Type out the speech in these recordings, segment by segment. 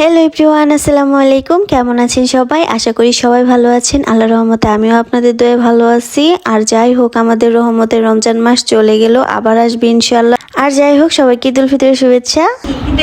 Hello everyone আসসালামু আলাইকুম। কেমন আছেন সবাই? আশা করি সবাই ভালো আছেন। আল্লাহ রহমতে আমিও আপনাদের দয়ে ভালো আছি। আর যাই হোক, আমাদের রহমতের রমজান মাস চলে গেল, আবার আসবে ইনশাল্লাহ আর যাই হোক, সবাইকে ঈদ উল ফিতরের শুভেচ্ছা। ঈদ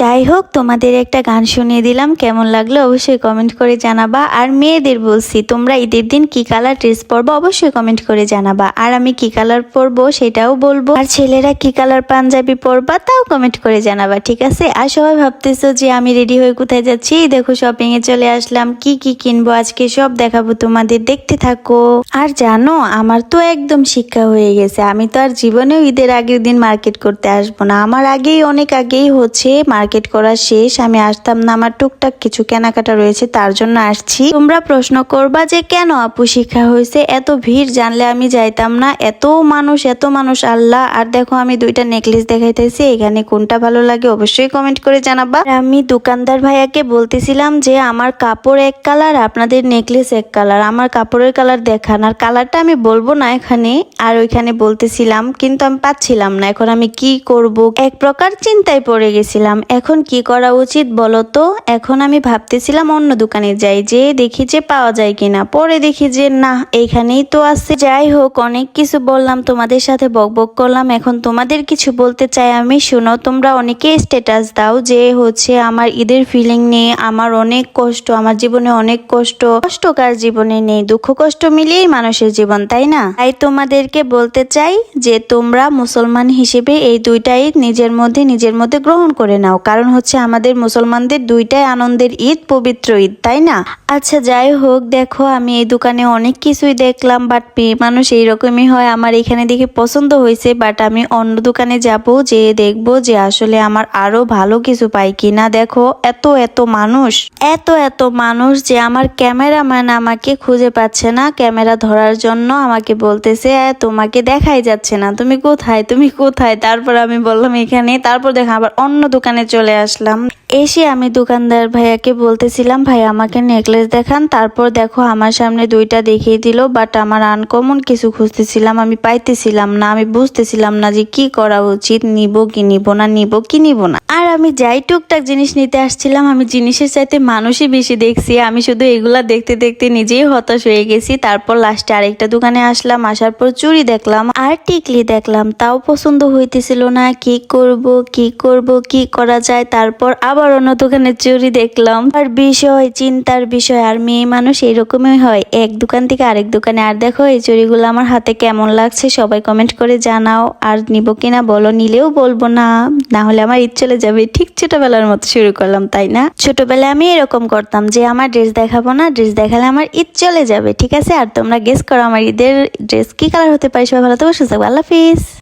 যাই হোক, তোমাদের একটা গান শুনিয়ে দিলাম। কেমন লাগল অবশ্যই কমেন্ট করে জানাবা। আর মেয়েদের বলছি, তোমরা ঈদের দিন কি কালার ড্রেস পরবো অবশ্যই কমেন্ট করে জানাবা। আর আমি কি কালার পরবো সেটাও বলব। আর ছেলেরা কি কালার পাঞ্জাবি পরবা তাও কমেন্ট করে জানাবা, ঠিক আছে? আর সবাই ভাবতেছো যে আমি রেডি হয়ে কোথায় যাচ্ছি? দেখো শপিং এ চলে আসলাম। কি কি কিনবো আজকে সব দেখাবো তোমাদের। দেখতে থাকো। আর জানো, আমার তো একদম শিক্ষা হয়ে গেছে। আমি তো আর জীবনেও ঈদের আগের দিন মার্কেট করতে আসব না। আমার আগেই, অনেক আগেই হচ্ছে মার্কেট করা শেষ, আমি আসতাম না, আমার টুকটাক কিছু কেনাকাটা রয়েছে, তার জন্য আসছি। তোমরা প্রশ্ন করবা যে কেন আপু শিক্ষা হয়েছে এত ভিড় জানলে আমি যাইতাম না, এত মানুষ এত মানুষ, আল্লাহ। আর দেখো, আমি দুইটা নেকলেস দেখাইতেছি, এখানে কোনটা ভালো লাগে অবশ্যই কমেন্ট করে জানাবা। আমি দোকানদার ভাইয়াকে বলতেছিলাম যে, আমার কাপড় এক কালার, আপনাদের নেকলেস এক কালার। আমার কাপড়ের কালার দেখান, আর কালারটা আমি বলব না এখানে। আর ওইখানে বলতেছিলাম, কিন্তু আমি পাচ্ছিলাম না, এখন আমি কি করব? এক প্রকার চিন্তায় পড়ে গেছিলাম। এখন কি করা উচিত বলো তো? এখন আমি ভাবতেছিলাম অন্য দোকানে যাই, যে দেখি যে পাওয়া যায় কিনা। পরে দেখি যে না, এখানেই তো আছে। যাই হোক, অনেক কিছু বললাম, তোমাদের সাথে বকবক করলাম। এখন তোমাদের কিছু বলতে চাই আমি। শুনো, তোমরা অনেকে স্ট্যাটাস দাও যে হচ্ছে আমার ঈদের ফিলিং নেই আমার অনেক কষ্ট, আমার জীবনে অনেক কষ্ট। কষ্টকার জীবনে নেই, দুঃখ কষ্ট মিলিয়েই মানুষের জীবন, তাই না? তাই তোমাদেরকে বলতে চাই যে তোমরা মুসলমান হিসেবে এই দুইটাই নিজের মধ্যে নিজের মধ্যে গ্রহণ করে নাও। কারণ হচ্ছে আমাদের মুসলমানদের দুইটাই আনন্দের ঈদ, পবিত্র ঈদ, তাই না? আচ্ছা যাই হোক, দেখো, আমি এই দোকানে অনেক কিছুই দেখলাম বাট মানুষ এইরকমই হয়। আমার এখানে দেখে পছন্দ হয়েছে বাট আমি অন্য দোকানে যাব যে দেখব যে আসলে আমার আরও ভালো কিছু পাই কিনা। দেখো, এত এত মানুষ, এত এত মানুষ যে আমার ক্যামেরাম্যান আমাকে খুঁজে পাচ্ছে না। ক্যামেরা ধরার জন্য আমাকে বলতেছে তোমাকে দেখাই যাচ্ছে না। তুমি কোথায়? তুমি কোথায়? তারপর আমি বললাম, এখানে। তারপর দেখো, আবার অন্য দোকানে চলে আসলাম। এসে আমি দোকানদার ভাইয়াকে বলতেছিলাম, ভাই, আমাকে নেকলেস দেখান। তারপর দেখো আমার সামনে দুইটা দেখিয়ে দিল বাট আমার আনকমন কিছু খুঁজতেছিলাম, আমি পাইতেছিলাম না। আমি বুঝতেছিলাম না যে কি করা উচিত, নিব কি নিব না, নিব কি নিব না। আর আমি যাই টুকটাক জিনিস নিতে আসছিলাম, আমি জিনিসের চাইতে মানুষই বেশি দেখছি। আমি শুধু এগুলা দেখতে দেখতে নিজেই হতাশ হয়ে গেছি। তারপর লাস্টে আরেকটা দোকানে আসলাম, আসার পর চুড়ি দেখলাম, আর টিকলি দেখলাম। তাও পছন্দ হইতেছিল না, কি করব কি করব, কি করা যায়? তারপর আবার অন্য দোকানে চুড়ি দেখলাম। আর বিষয়, চিন্তার বিষয়, আর মেয়ে মানুষ এরকমই হয়। এক দোকান থেকে আরেক দোকানে, আর দেখো, এই চুড়িগুলো আমার হাতে কেমন লাগছে? সবাই কমেন্ট করে জানাও। আর নিব কিনা বলো, নিলেও বলব না। না হলে আমার ঈদ চলে যাবে। ঠিক ছোটবেলার মতো শুরু করলাম, তাই না? ছোটবেলায় আমি এরকম করতাম যে, আমার ড্রেস দেখাবো না, ড্রেস দেখালে আমার ঈদ চলে যাবে। ঠিক আছে? আর তোমরা গেস করো, আমার ঈদের ড্রেস কি কালার হতে পারে? সবাই ভালো তো সুস্থ থাকবে। আল্লাহ হাফিজ।